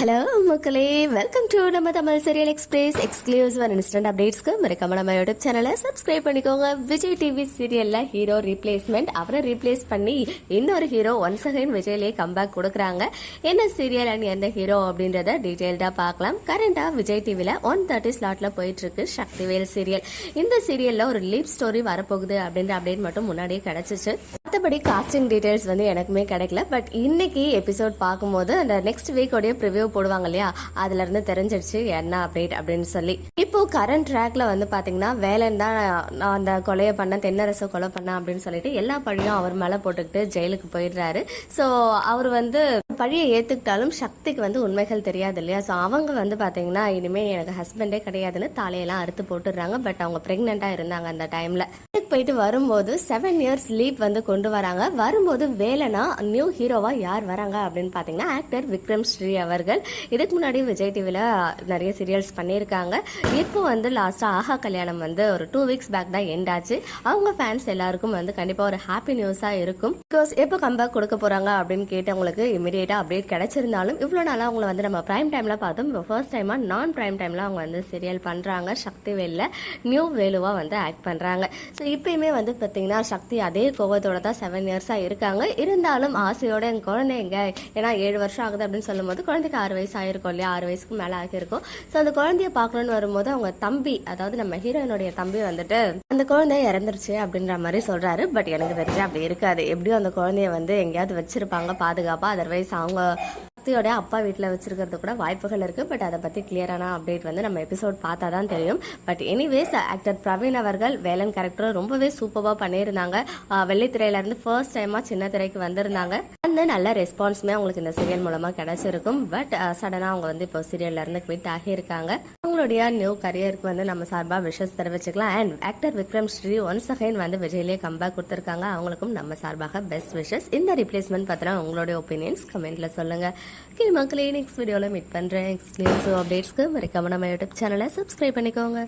Hello மக்களே. Welcome to நம்ம Tamil serial express exclusive and instant அப்டேட்ஸ்க்கு மறக்காம நம்ம யூடியூப் சேனலை சப்ஸ்கிரைப் பண்ணிக்கோங்க. விஜய் டிவி சீரியல்ல ஹீரோ ரீப்ளேஸ்மெண்ட் அவரை ரீப்ளேஸ் பண்ணி இன்னொரு ஹீரோ ஒன்ஸ் அகைன் விஜய்லேயே கம்பேக் கொடுக்குறாங்க. என்ன சீரியல் அண்ட் எந்த ஹீரோ அப்படின்றத டீட்டெயில்டாக பார்க்கலாம். கரண்டா விஜய் டிவியில் ஒன் தேர்ட்டி ஸ்லாட்ல போயிட்டு இருக்கு சக்திவேல் சீரியல் இந்த சீரியல்ல ஒரு லீப் ஸ்டோரி வரப்போகுது அப்படின்ற அப்டேட் மட்டும் முன்னாடியே கிடைச்சிச்சு. மற்றபடி காஸ்டிங் டீடைல்ஸ் வந்து எனக்குமே கிடைக்கல. பட் இன்னைக்கு எபிசோட் பார்க்கும்போது அந்த நெக்ஸ்ட் வீக்கோடைய ப்ரிவியூ போடுவாங்க இல்லையா? அதுல இருந்து தெரிஞ்சிடுச்சு என்ன அப்டேட் அப்படின்னு சொல்லி. இப்போ கரண்ட் ட்ராக்ல வந்து பாத்தீங்கன்னா வேலன் தான் நான் அந்த கொலையை பண்ண தென்னரச கொலை பண்ண அப்படின்னு சொல்லிட்டு எல்லா பழியும் அவர் மேல போட்டுக்கிட்டு ஜெயிலுக்கு போயிடுறாரு. ஸோ அவர் வந்து பழியை ஏற்றுக்கிட்டாலும் சக்திக்கு வந்து உண்மைகள் தெரியாது இல்லையா ஸோ அவங்க வந்து பார்த்தீங்கன்னா இனிமேல் எனக்கு ஹஸ்பண்டே கிடையாதுன்னு தலையெல்லாம் அறுத்து போட்டுடுறாங்க. பட் அவங்க ப்ரெக்னெண்ட்டாக இருந்தாங்க அந்த டைமில் போயிட்டு வரும்போது செவன் இயர்ஸ் லீவ் வந்து கொண்டு வராங்க. வரும்போது வேலைனா நியூ ஹீரோவா யார் வராங்க அப்படின்னு பார்த்தீங்கன்னா ஆக்டர் விக்ரம் ஸ்ரீ அவர்கள். இதுக்கு முன்னாடி விஜய் டிவியில் நிறைய சீரியல்ஸ் பண்ணியிருக்காங்க. இப்போ வந்து லாஸ்ட்டாக ஆஹா கல்யாணம் வந்து ஒரு டூ வீக்ஸ் பேக் தான் எண்ட் ஆச்சு. அவங்க ஃபேன்ஸ் எல்லாருக்கும் வந்து கண்டிப்பாக ஒரு ஹாப்பி நியூஸாக இருக்கும். பிகாஸ் எப்போ கம்பேக் கொடுக்க போகிறாங்க அப்படின்னு கேட்டவங்களுக்கு இமீடியட்டா அப்டேட் கிடைச்சிருந்தாலும் இவ்வளோ நாளாக அவங்கள வந்து நம்ம ப்ரைம் டைமில் பார்த்தோம். ஃபர்ஸ்ட் டைமாக நான் பிரைம் டைமில் அவங்க வந்து சீரியல் பண்ணுறாங்க சக்தி வேலில் நியூ வேலுவாக வந்து ஆக்ட் பண்ணுறாங்க ஸோ இப்பயுமே வந்து பார்த்தீங்கன்னா சக்தி அதே கோவத்தோட தான் செவன் இயர்ஸாக இருக்காங்க. இருந்தாலும் ஆசையோட என் குழந்தைங்க ஏன்னா ஏழு வருஷம் ஆகுது அப்படின்னு சொல்லும்போது குழந்தைக்கு ஆறு வயசு ஆகிருக்கும் இல்லையா? ஆறு வயசுக்கு மேலே ஆகியிருக்கும். ஸோ அந்த குழந்தைய பார்க்கணுன்னு வரும்போது அவங்க தம்பி அதாவது நம்ம ஹீரோயினுடைய தம்பி வந்துட்டு அந்த குழந்தை இறந்துருச்சு அப்படின்ற மாதிரி சொல்கிறாரு பட் எனக்கு தெரிஞ்சு அப்படி இருக்காது. எப்படியும் அந்த குழந்தைய வந்து எங்கேயாவது வச்சிருப்பாங்க பாதுகாப்பாக அதர்வைஸ் அவங்க சக்தியோட அப்பா வீட்டில் வச்சிருக்கிறது கூட வாய்ப்புகள் இருக்கு. பட் அதை பத்தி கிளியரான அப்டேட் வந்து நம்ம எபிசோட் பார்த்தா தான் தெரியும். பட் எனிவேஸ் ஆக்டர் பிரவீன் அவர்கள் வேலன் கேரக்டர் ரொம்பவே சூப்பராக பண்ணியிருந்தாங்க. ஆஹ் வெள்ளித்திரையில இருந்து ஃபர்ஸ்ட் டைமா சின்ன திரைக்கு வந்திருந்தாங்க. அந்த நல்ல ரெஸ்பான்ஸுமே அவங்களுக்கு இந்த சீரியல் மூலமா கிடைச்சிருக்கும். பட் சடனாக uh, அவங்க வந்து இப்போ சீரியல்ல இருந்து குவிட் ஆகியிருக்காங்க. அவங்களுடைய நியூ கரியருக்கு வந்து நம்ம சார்பாக wishes தெரிவிச்சுக்கலாம். And actor Vikram Sri once again வந்து விஜய்லேயே கம்பேக் கொடுத்துருக்காங்க. அவங்களுக்கும் நம்ம சார்பாக பெஸ்ட் விஷஸ் இந்த ரிப்ளேஸ்மெண்ட் பத்தின உங்களுடைய ஒப்பீனியன்ஸ் கமெண்ட்ல சொல்லுங்க. கீழ் மக்களே நெக்ஸ்ட் வீடியோவில் மீட் பண்றேன். எக்ஸ்க்ளூசிவ் அப்டேட்ஸ்க்கு மறக்காம நம்ம யூடியூப் சேனலை சப்ஸ்கிரைப் பண்ணிக்கோங்க.